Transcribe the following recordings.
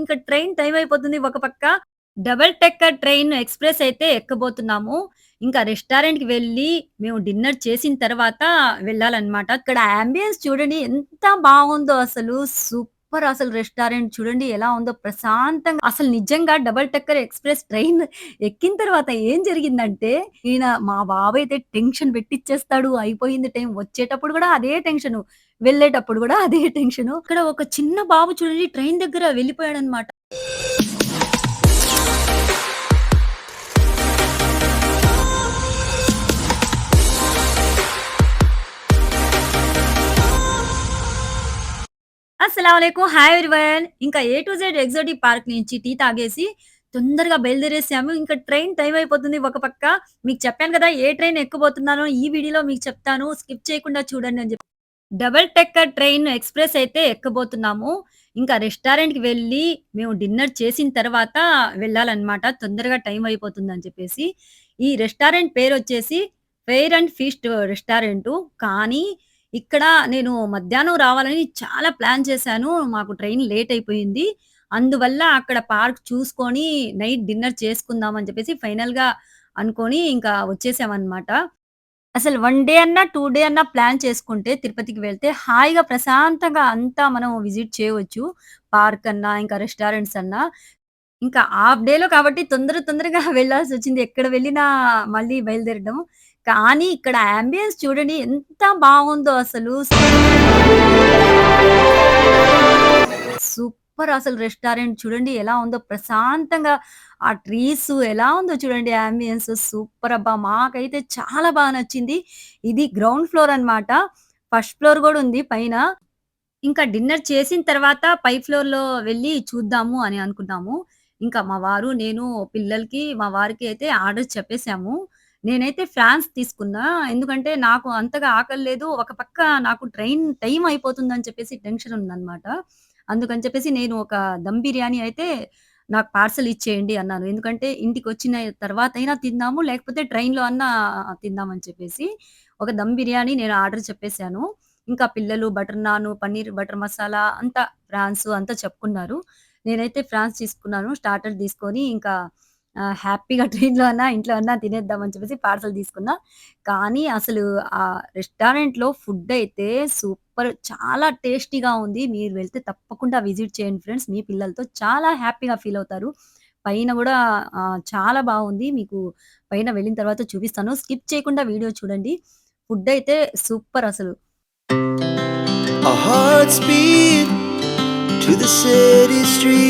ఇంకా train time అయిపోతుంది ఒక పక్క. డబుల్ టెక్కర్ ట్రైన్ ఎక్స్‌ప్రెస్ అయితే ఎక్కబోతున్నాము. ఇంకా రెస్టారెంట్‌కి వెళ్ళి మేము డిన్నర్ చేసిన తర్వాత వెళ్ళాలన్నమాట. అక్కడ అంబియన్స్ చూడండి ఎంత బాగుందో అసలు. సూపర్ అసలు రెస్టారెంట్ చూడండి ఎలా ఉందో ప్రశాంతంగా అసలు నిజంగా డబుల్ టెక్కర్ ఎక్స్‌ప్రెస్ ట్రైన్ ఎక్కిన తర్వాత ఏం జరిగిందంటే, ఈయన మా బాబైతే టెన్షన్ పెట్టిచ్చేస్తాడు. అయిపోయింది టైం. వచ్చేటప్పుడు కూడా అదే టెన్షన్ వెళ్ళేటప్పుడు కూడా అదే టెన్షన్ ఇక్కడ ఒక చిన్న బాబు చూడండి ట్రైన్ దగ్గర వెళ్ళిపోయాడన్నమాట. అస్సలాముఅలైకుం. Hi everyone. ఇంకా A to Z exotic park నుంచి టీ తాగేసి తొందరగా బయలుదేరేసాము. ఇంకా ట్రైన్ టైం అయిపోతుంది ఒక పక్క. మీకు చెప్పాను కదా! ఏ ట్రైన్ ఎక్కబోతున్నానో ఈ వీడియోలో మీకు చెప్తాను. స్కిప్ చేయకుండా చూడండి అని చెప్పి. డబుల్ టెక్కర్ ట్రైన్ ఎక్స్‌ప్రెస్ అయితే ఎక్కబోతున్నాము. ఇంకా రెస్టారెంట్‌కి వెళ్ళి మేము డిన్నర్ చేసిన తర్వాత వెళ్ళాలన్నమాట. తొందరగా టైం అయిపోతుంది అని చెప్పేసి. ఈ రెస్టారెంట్ పేరు వచ్చేసి ఫెయిర్ అండ్ ఫీస్ట్ రెస్టారెంట్ కానీ ఇక్కడ నేను మధ్యాహ్నం రావాలని చాలా ప్లాన్ చేశాను. మాకు ట్రైన్ లేట్ అయిపోయింది. అందువల్ల అక్కడ పార్క్ చూసుకొని నైట్ డిన్నర్ చేసుకుందాం అని చెప్పేసి ఫైనల్‌గా అనుకొని ఇంకా వచ్చేసామన్నమాట. అసలు వన్ డే అన్నా, టూ డే అన్నా ప్లాన్ చేసుకుంటే తిరుపతికి వెళ్తే హాయిగా ప్రశాంతంగా అంతా మనం విజిట్ చేయవచ్చు. పార్క్ అన్నా, ఇంకా రెస్టారెంట్స్ అన్నా. ఇంకా హాఫ్ డేలో కాబట్టి తొందర తొందరగా వెళ్ళాల్సి వచ్చింది ఎక్కడ వెళ్ళినా మళ్ళీ బయలుదేరడం. కానీ ఇక్కడ అంబియన్స్ చూడండి ఎంత బాగుందో అసలు. సూపర్ అసలు రెస్టారెంట్ చూడండి ఎలా ఉందో ప్రశాంతంగా ఆ ట్రీస్ ఎలా ఉందో చూడండి అంబియన్స్ సూపర్ అబ్బా! మాకైతే చాలా బాగా నచ్చింది. ఇది గ్రౌండ్ ఫ్లోర్ అన్నమాట. ఫస్ట్ ఫ్లోర్ కూడా ఉంది పైన. ఇంకా డిన్నర్ చేసిన తర్వాత పై ఫ్లోర్లో వెళ్ళి చూద్దాము అని అనుకున్నాము. ఇంకా మా వారు, నేను పిల్లలకి, మా వారికి అయితే ఆర్డర్ చెప్పేసాము. నేనైతే ఫ్రాన్స్ తీసుకున్నా. ఎందుకంటే నాకు అంతగా ఆకలి లేదు. ఒక పక్క నాకు ట్రైన్ టైం అయిపోతుందని చెప్పేసి టెన్షన్ ఉందన్నమాట. అందుకని చెప్పేసి నేను ఒక దమ్ బిర్యానీ అయితే నాకు పార్సెల్ ఇచ్చేయండి అన్నాను. ఎందుకంటే ఇంటికి వచ్చిన తర్వాత అయినా తిందాము. లేకపోతే ట్రైన్‌లో అన్నా తిందామని చెప్పేసి. ఒక దమ్ బిర్యానీ నేను ఆర్డర్ చెప్పేసాను. ఇంకా పిల్లలు బటర్ నాను, పన్నీర్ బటర్ మసాలా అంతా ఫ్రాన్స్ అంతా చెప్పుకున్నారు. నేనైతే ఫ్రాన్స్ తీసుకున్నాను. స్టార్టర్ తీసుకొని ఇంకా హ్యాపీగా ట్రైన్‌లో అన్నా, ఇంట్లో అన్నా తినేద్దాం అని చెప్పేసి పార్సెల్ తీసుకున్నా. కానీ అసలు ఆ రెస్టారెంట్‌లో ఫుడ్ అయితే సూపర్ చాలా టేస్టీగా ఉంది. మీరు వెళ్తే తప్పకుండా విజిట్ చేయండి ఫ్రెండ్స్. మీ పిల్లలతో చాలా హ్యాపీగా ఫీల్ అవుతారు. పైన కూడా చాలా బాగుంది. మీకు పైన వెళ్ళిన తర్వాత చూపిస్తాను. స్కిప్ చేయకుండా వీడియో చూడండి. ఫుడ్ అయితే సూపర్ అసలు. To the city street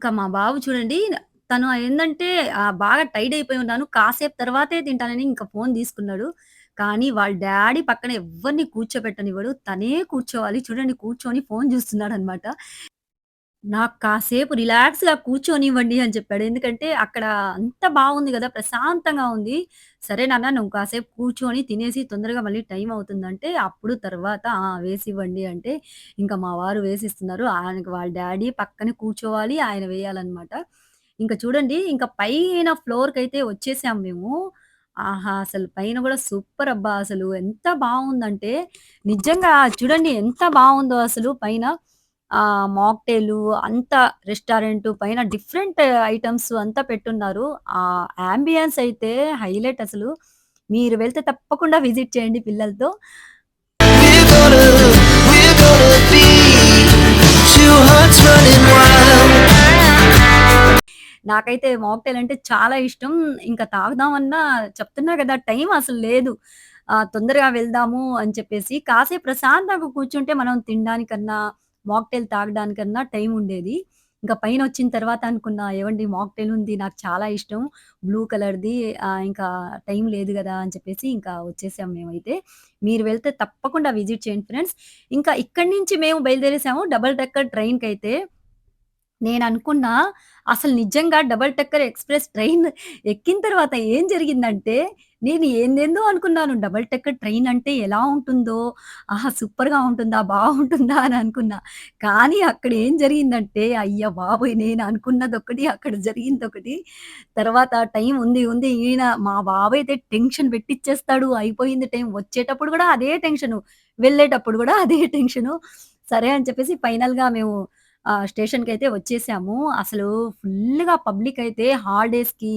ఇంకా మా బాబు చూడండి తను ఏంటంటే బాగా టైడ్ అయిపోయి ఉన్నాను. కాసేపు తర్వాతే తింటానని ఇంకా ఫోన్ తీసుకున్నాడు. కానీ వాళ్ళ డాడీ పక్కన ఎవ్వరిని కూర్చోబెట్టనివ్వడు. తనే కూర్చోవాలి. చూడండి కూర్చొని ఫోన్ చూస్తున్నాడు అనమాట నాకు కాసేపు రిలాక్స్‌గా కూర్చొనివ్వండి అని చెప్పాడు. ఎందుకంటే అక్కడ అంత బాగుంది గదా! ప్రశాంతంగా ఉంది. సరే నాన్న నువ్వు కాసేపు కూర్చొని తినేసి తొందరగా మళ్ళీ టైం అవుతుందంటే అప్పుడు తర్వాత ఆ! వేసివ్వండి అంటే ఇంకా మా వారు వేసిస్తున్నారు. ఆయనకి వాళ్ళ డ్యాడీ పక్కనే కూర్చోవాలి. ఆయన వేయాలన్నమాట. ఇంక చూడండి ఇంక పైన ఫ్లోర్‌కైతే వచ్చేసాం మేము. ఆహా! అసలు పైన గూడా సూపర్ అబ్బా! అసలు ఎంత బావుందంటే నిజంగా చూడండి ఎంత బావుందో అసలు పైన. ఆ మాక్టైలు అంతా రెస్టారెంట్ పైన డిఫరెంట్ ఐటమ్స్ అంతా పెట్టున్నారు. ఆ అంబియన్స్ అయితే హైలైట్ అసలు. మీరు వెళ్తే తప్పకుండా విజిట్ చేయండి పిల్లలతో. నాకైతే మాక్టైల్ అంటే చాలా ఇష్టం. ఇంకా తాగుదామన్నా చెప్తున్నా కదా టైం అసలు లేదు. తొందరగా వెళ్దాము అని చెప్పేసి కాసేపు ప్రశాంతంగా కూర్చుంటే మనం తినడానికన్నా, మాక్టైల్ తాగడానికన్నా టైం ఉండేది. ఇంకా పైన వచ్చిన తర్వాత అనుకున్నా, ఏమండి మాక్టైల్ ఉంది. నాకు చాలా ఇష్టం. బ్లూ కలర్‌ది ఇంకా టైం లేదు కదా అని చెప్పేసి ఇంకా వచ్చేసాం మేమైతే. మీరు వెళ్తే తప్పకుండా విజిట్ చేయండి ఫ్రెండ్స్. ఇంకా ఇక్కడి నుంచి మేము బయలుదేరేసాము డబల్ డెక్కర్ నేను అనుకున్న అసలు నిజంగా డబల్ టెక్కర్ ఎక్స్‌ప్రెస్ ట్రైన్ ఎక్కిన తర్వాత ఏం జరిగిందంటే, నేను ఏందేందో అనుకున్నాను. డబల్ టెక్కర్ ట్రైన్ అంటే ఎలా ఉంటుందో, ఆహా! సూపర్‌గా ఉంటుందా, బాగుంటుందా అని అనుకున్నా. కానీ అక్కడ ఏం జరిగిందంటే, అయ్య బాబోయ్! నేను అనుకున్నదొకటి, అక్కడ జరిగింది ఒకటి తర్వాత టైం ఉంది, ఉంది. ఈయన మా బాబాయ్ అయితే టెన్షన్ పెట్టిచ్చేస్తాడు. అయిపోయింది టైం. వచ్చేటప్పుడు కూడా అదే టెన్షను. వెళ్ళేటప్పుడు కూడా అదే టెన్షను. సరే అని చెప్పేసి ఫైనల్‌గా మేము స్టేషన్కి అయితే వచ్చేసాము. అసలు ఫుల్గా పబ్లిక్ అయితే హాలిడేస్‌కి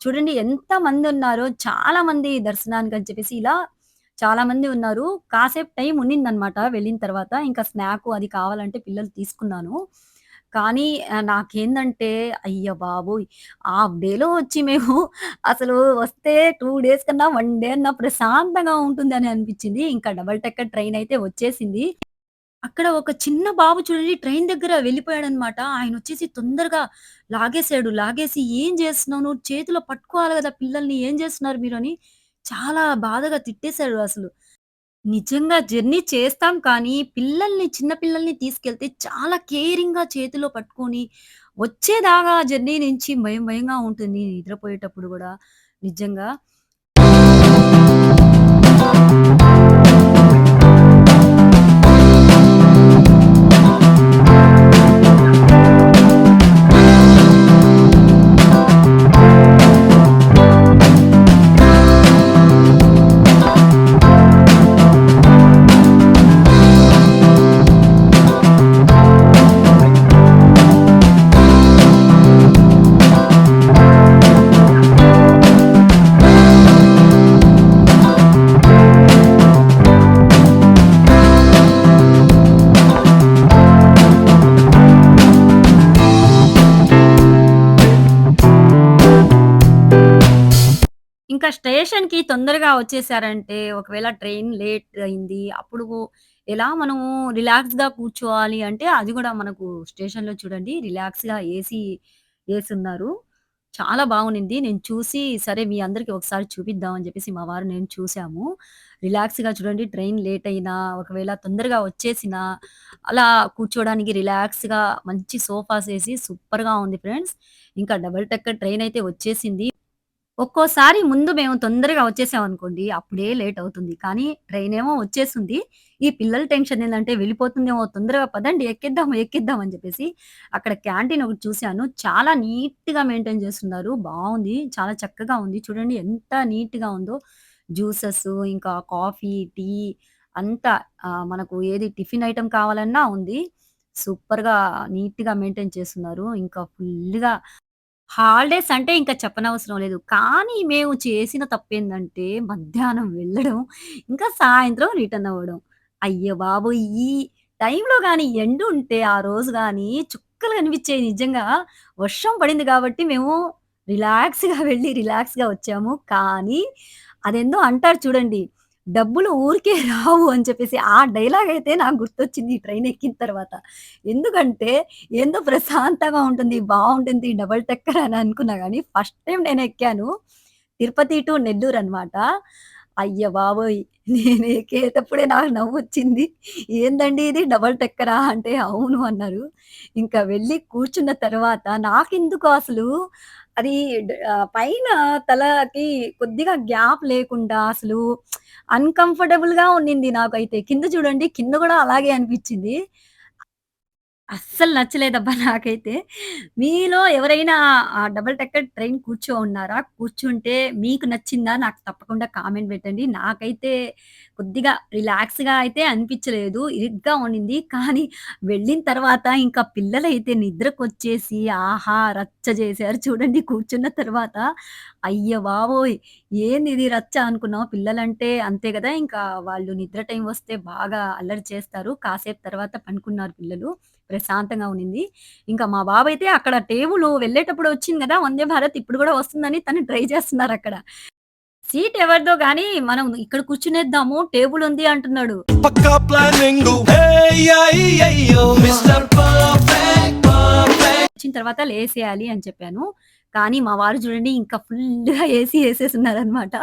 చూడండి ఎంత మంది ఉన్నారో చాలా మంది దర్శనానికి అని చెప్పేసి ఇలా చాలా మంది ఉన్నారు. కాసేపు టైం ఉన్నిందనమాట వెళ్ళిన తర్వాత. ఇంకా స్నాక్ అది కావాలంటే పిల్లలు తీసుకున్నాను. కానీ నాకేందంటే అయ్య బాబోయ్! హాఫ్ డేలో వచ్చి మేము అసలు వస్తే టూ డేస్ కన్నా వన్ డే అన్న ప్రశాంతంగా ఉంటుంది అని అనిపించింది ఇంకా డబుల్ టెక్కర్ ట్రైన్ అయితే వచ్చేసింది. అక్కడ ఒక చిన్న బాబు చూడండి ట్రైన్ దగ్గర వెళ్ళిపోయాడనమాట. ఆయనొచ్చేసి తొందరగా లాగేసాడు. లాగేసి "ఏం చేస్తున్నావు నువ్వు? చేతిలో పట్టుకోవాలి కదా పిల్లల్ని ఏం చేస్తున్నారు మీరు" అని చాలా బాధగా తిట్టేసాడు అసలు. నిజంగా జర్నీ చేస్తాం కానీ, పిల్లల్ని చిన్న పిల్లల్ని తీసుకెళ్తే చాలా కేరింగ్‌గా చేతిలో పట్టుకొని, వచ్చేదాకా జర్నీ నుంచి భయం భయంగా ఉంటుంది నిద్రపోయేటప్పుడు గూడా. నిజంగా. స్టేషన్‌కి వచ్చేసారంటే, ఒకవేళ ట్రైన్ లేట్ అయింది. అప్పుడు ఎలా మనము రిలాక్స్‌గా కూర్చోవాలి అంటే, అది కూడా మనకు స్టేషన్‌లో చూడండి రిలాక్స్‌గా ఏసీ ఏసున్నారు. చాలా బాగునింది. నేను చూసి సరే మీ అందరికి ఒకసారి చూపిద్దాం అని మా వారు నేను చూసాము. రిలాక్స్‌గా చూడండి ట్రైన్ లేట్ అయినా, ఒకవేళ తొందరగా వచ్చేసినా, అలా కూర్చోడానికి రిలాక్స్‌గా మంచి సోఫాస్ వేసి సూపర్‌గా ఉంది ఫ్రెండ్స్. ఇంకా డబల్ టెక్కర్ ట్రైన్ అయితే వచ్చేసింది. ఒక్కోసారి ముందు మేము తొందరగా వచ్చేసామనుకోండి, అప్పుడే లేట్ అవుతుంది. కానీ ట్రైన్ ఏమో వచ్చేసింది ఈ పిల్లల టెన్షన్ ఏంటంటే వెళ్ళిపోతుందేమో తొందరగా పదండి ఎక్కేద్దాం, ఎక్కేద్దాం అని చెప్పేసి అక్కడ క్యాంటీన్ ఒకటి చూసాను. చాలా నీట్‌గా మెయింటైన్ చేస్తున్నారు. బాగుంది చాలా చక్కగా ఉంది. చూడండి ఎంత నీట్‌గా ఉందో. జ్యూసెస్ ఇంకా కాఫీ, టీ అంతా మనకు ఏది టిఫిన్ ఐటెం కావాలన్నా ఉంది. సూపర్‌గా నీట్‌గా మెయింటైన్ చేస్తున్నారు. ఇంకా ఫుల్గా హాలిడేస్ అంటే ఇంకా చెప్పనవసరం లేదు. కానీ మేము చేసిన తప్పేందంటే మధ్యాహ్నం వెళ్ళడం, ఇంకా సాయంత్రం రిటర్న్ అవ్వడం. అయ్య బాబోయ్! ఈ టైంలో గాని ఎండుంటే ఆ రోజు గాని చుక్కలు కనిపించేయి నిజంగా. వర్షం పడింది కాబట్టి మేము రిలాక్స్‌గా వెళ్ళి రిలాక్స్‌గా వచ్చాము. కానీ అదేందో అంటారు చూడండి. డబ్బులు ఊరికే రావు అని చెప్పేసి ఆ డైలాగ్ అయితే నాకు గుర్తొచ్చింది ఈ ట్రైన్ ఎక్కిన తర్వాత. ఎందుకంటే ఏందో ప్రశాంతంగా ఉంటుంది. బాగుంటుంది డబుల్ టెక్కర్ అని అనుకున్నా కానీ ఫస్ట్ టైం నేను ఎక్కాను తిరుపతి టు నెల్లూరనమాట. అయ్య బాబోయ్! నేను ఎక్కేటప్పుడే నాకు నవ్వు వచ్చింది "ఏందండి ఇది డబల్ టెక్కరా అంటే, "అవును" అన్నారు. ఇంకా వెళ్ళి కూర్చున్న తర్వాత నాకెందుకు అసలు అది పైన తలకి కొద్దిగా గ్యాప్ లేకుండా అసలు అన్కంఫర్టబుల్గా ఉన్నింది నాకైతే. కింద చూడండి కింద కూడా అలాగే అనిపించింది అస్సలు నచ్చలేదబ్బా నాకైతే. మీలో ఎవరైనా ఆ డబుల్ డెక్కర్ ట్రైన్ కూర్చో ఉన్నారా? కూర్చుంటే మీకు నచ్చిందా? నాకు తప్పకుండా కామెంట్ పెట్టండి. నాకైతే కొద్దిగా రిలాక్స్‌గా అయితే అనిపించలేదు. ఇరుగ్గా ఉండింది. కానీ వెళ్ళిన తర్వాత ఇంకా పిల్లలైతే నిద్రకొచ్చేసి ఆహా! రచ్చ చేశారు చూడండి కూర్చున్న తర్వాత. అయ్య బాబోయ్! ఏందిది రచ్చ అనుకున్నాం. పిల్లలంటే అంతే కదా ఇంకా వాళ్ళు నిద్ర టైం వస్తే బాగా అల్లరి చేస్తారు. కాసేపు తర్వాత పనుకున్నారు పిల్లలు. ప్రశాంతంగా ఉన్నింది. ఇంకా మా బాబైతే అక్కడ టేబులు వెళ్ళేటప్పుడు వచ్చింది గదా! వందే భారత్ ఇప్పుడు గూడా వస్తుందని తను ట్రై చేస్తున్నారక్కడ. సీట్ ఎవరిదో గానీ మనం ఇక్కడ కూర్చునేద్దాము అంటున్నాడు. పక్కా ప్లానింగ్ మిస్టర్ పర్ఫెక్ట్ పర్ఫెక్ట్ వచ్చిన తర్వాత లేసేయాలి అని చెప్పాను. కానీ మా వారు చూడండి ఇంకా ఫుల్గా ఏసీ ఏసేసున్నారనమాట.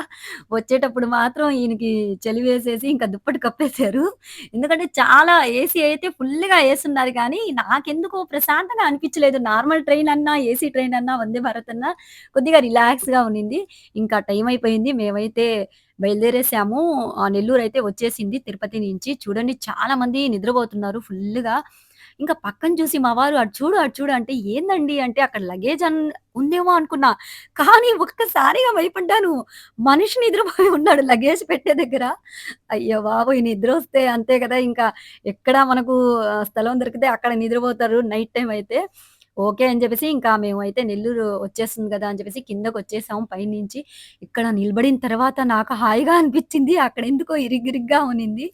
వచ్చేటప్పుడు మాత్రం ఈయనకి చలివేసేసి ఇంకా దుప్పటి కప్పేసారు. ఎందుకంటే చాలా ఏసీ అయితే ఫుల్గా ఏసున్నారు కానీ నాకెందుకో ప్రశాంతంగా అనిపించలేదు. నార్మల్ ట్రైన్ అన్నా, ఏసీ ట్రైన్ అన్నా, వందే భారత్ అన్నా కొద్దిగా రిలాక్స్‌గా ఉన్నింది. ఇంకా టైం అయిపోయింది. మేమైతే బయలుదేరేసాము. నెల్లూరు అయితే వచ్చేసింది తిరుపతి నుంచి. చూడండి చాలా మంది నిద్రపోతున్నారు ఫుల్గా ఇంకా పక్కన చూసి మా వారు "అటు చూడు, అటు చూడు" అంటే ఏందండి అంటే అక్కడ లగేజ్ అన్ ఉందేమో అనుకున్నా. కానీ ఒక్కసారిగా భయపడ్డాను. మనిషి నిద్రపోయి ఉన్నాడు లగేజ్ పెట్టే దగ్గర. అయ్యా బావో నిద్ర వస్తే అంతే కదా! ఇంకా ఎక్కడ మనకు స్థలం దొరికితే అక్కడ నిద్రపోతారు నైట్ టైం అయితే. ఓకే అని చెప్పేసి ఇంకా మేమైతే నెల్లూరు వచ్చేస్తుంది కదా! అని చెప్పేసి కిందకొచ్చేసాం పైనుంచి. ఇక్కడ నిలబడిన తర్వాత నాకు హాయిగా అనిపించింది. అక్కడ ఎందుకో ఇరిగిరిగ్గా ఉన్నింది.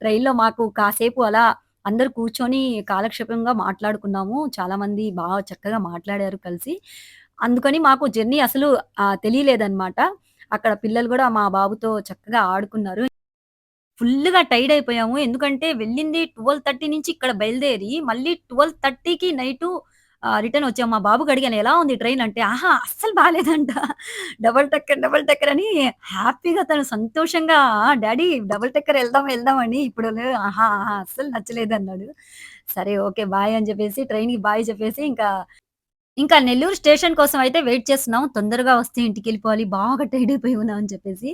ట్రైన్‌లో మాకు కాసేపు అలా అందరూ కూర్చొని కాలక్షేపంగా మాట్లాడుకున్నాము. చాలా మంది బాగా చక్కగా మాట్లాడారు కలిసి. అందుకని మాకు జర్నీ అసలు తెలియలేదన్నమాట అక్కడ పిల్లలు కూడా మా బాబుతో చక్కగా ఆడుకున్నారు. ఫుల్గా టైర్డ్ అయిపోయాము. ఎందుకంటే వెళ్ళింది 12:30 నుంచి ఇక్కడ బయలుదేరి మళ్ళీ 12:30కి నైటు రిటర్న్ వచ్చాము. మా బాబుకి అడిగాను ఎలా ఉంది ట్రైన్ అంటే, "ఆహా! అస్సలు బాగాలేదంట డబుల్ టెక్కర్ డబుల్ డెక్కర్" అని హ్యాపీగా తను సంతోషంగా డాడీ డబుల్ డెక్కర్ వెళ్దాం వెళ్దాం అని ఇప్పుడు "ఆహా! ఆహా! అస్సలు నచ్చలేదు అన్నాడు సరే ఓకే. బాయ్ అని చెప్పేసి ట్రైన్‌కి బాయ్ చెప్పేసి ఇంకా, ఇంకా నెల్లూరు స్టేషన్ కోసం అయితే వెయిట్ చేస్తున్నాం. తొందరగా వస్తే ఇంటికి వెళ్ళిపోవాలి బాగా టైడ్ అయిపోయి ఉన్నాం అని చెప్పేసి.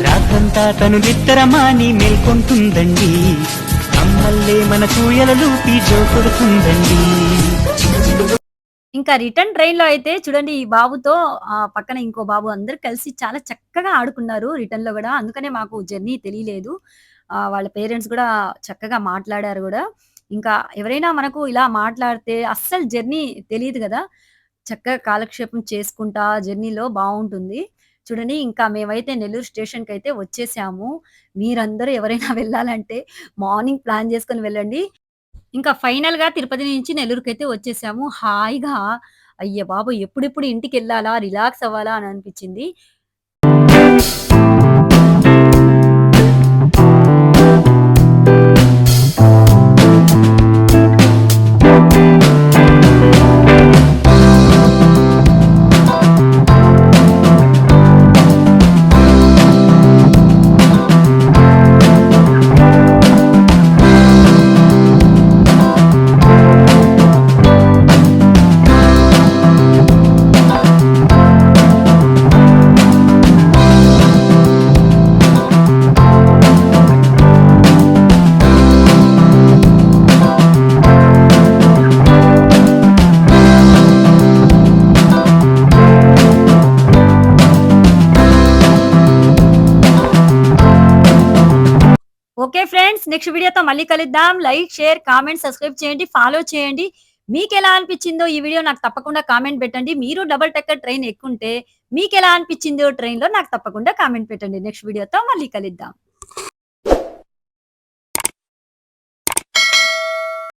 రాత్రంతా తను నిద్రమాని మేల్కొంటుందండి మమ్మల్లే మన కూయలలూపి జోకొడుతుందండి ఇంకా రిటర్న్ ట్రైన్లో అయితే చూడండి ఈ బాబుతో ఆ పక్కన ఇంకో బాబు అందరు కలిసి చాలా చక్కగా ఆడుకున్నారు రిటర్న్లో కూడా. అందుకనే మాకు జర్నీ తెలియలేదు. వాళ్ళ పేరెంట్స్ కూడా చక్కగా మాట్లాడారు కూడా. ఇంకా ఎవరైనా మనకు ఇలా మాట్లాడితే అస్సలు జర్నీ తెలియదు కదా. చక్కగా కాలక్షేపం చేసుకుంటా జర్నీలో బాగుంటుంది. చూడండి ఇంకా మేమైతే నెల్లూరు స్టేషన్‌కైతే వచ్చేసాము. మీరందరూ ఎవరైనా వెళ్ళాలంటే మార్నింగ్ ప్లాన్ చేసుకొని వెళ్ళండి. ఇంకా ఫైనల్‌గా తిరుపతి నుంచి నెల్లూరుకైతే వచ్చేసాము. హాయిగా అయ్య బాబు ఎప్పుడెప్పుడు ఇంటికి వెళ్ళాలా రిలాక్స్ అవ్వాలా అని అనిపించింది. ఫ్రెండ్స్. నెక్స్ట్ వీడియోతో మళ్ళీ కలుద్దాం. లైక్, షేర్, కామెంట్, సబ్స్క్రైబ్ చేయండి. ఫాలో చేయండి. మీకు ఎలా అనిపించిందో ఈ వీడియో నాకు తప్పకుండా కామెంట్ పెట్టండి. మీరు డబుల్ టెక్కర్ ట్రైన్ ఎక్కుంటే మీకు ఎలా అనిపించిందో ట్రైన్‌లో నాకు తప్పకుండా కామెంట్ పెట్టండి. నెక్స్ట్ వీడియోతో మళ్ళీ కలుద్దాం.